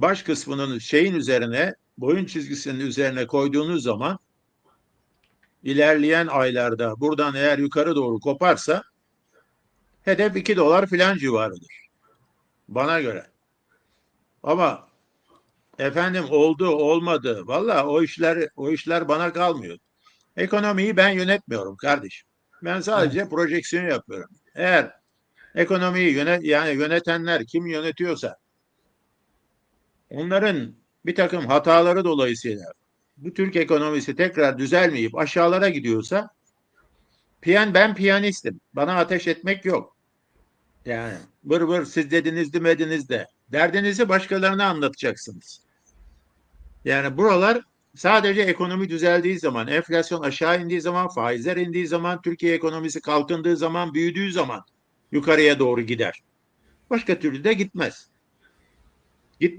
baş kısmının şeyin üzerine, boyun çizgisinin üzerine koyduğunuz zaman ilerleyen aylarda buradan eğer yukarı doğru koparsa hedef 2 dolar filan civarıdır. Bana göre. Ama efendim oldu olmadı. Valla o işler o işler bana kalmıyor. Ekonomiyi ben yönetmiyorum kardeşim. Ben sadece projeksiyon yapıyorum. Eğer ekonomiyi yönet yani yönetenler kim yönetiyorsa onların bir takım hataları dolayısıyla bu Türk ekonomisi tekrar düzelmeyip aşağılara gidiyorsa piyan ben piyanistim. Bana ateş etmek yok. Yani vır vır siz dediniz demediniz de derdinizi başkalarına anlatacaksınız. Yani buralar sadece ekonomi düzeldiği zaman, enflasyon aşağı indiği zaman, faizler indiği zaman, Türkiye ekonomisi kalkındığı zaman, büyüdüğü zaman yukarıya doğru gider. Başka türlü de gitmez. Gitmiyor.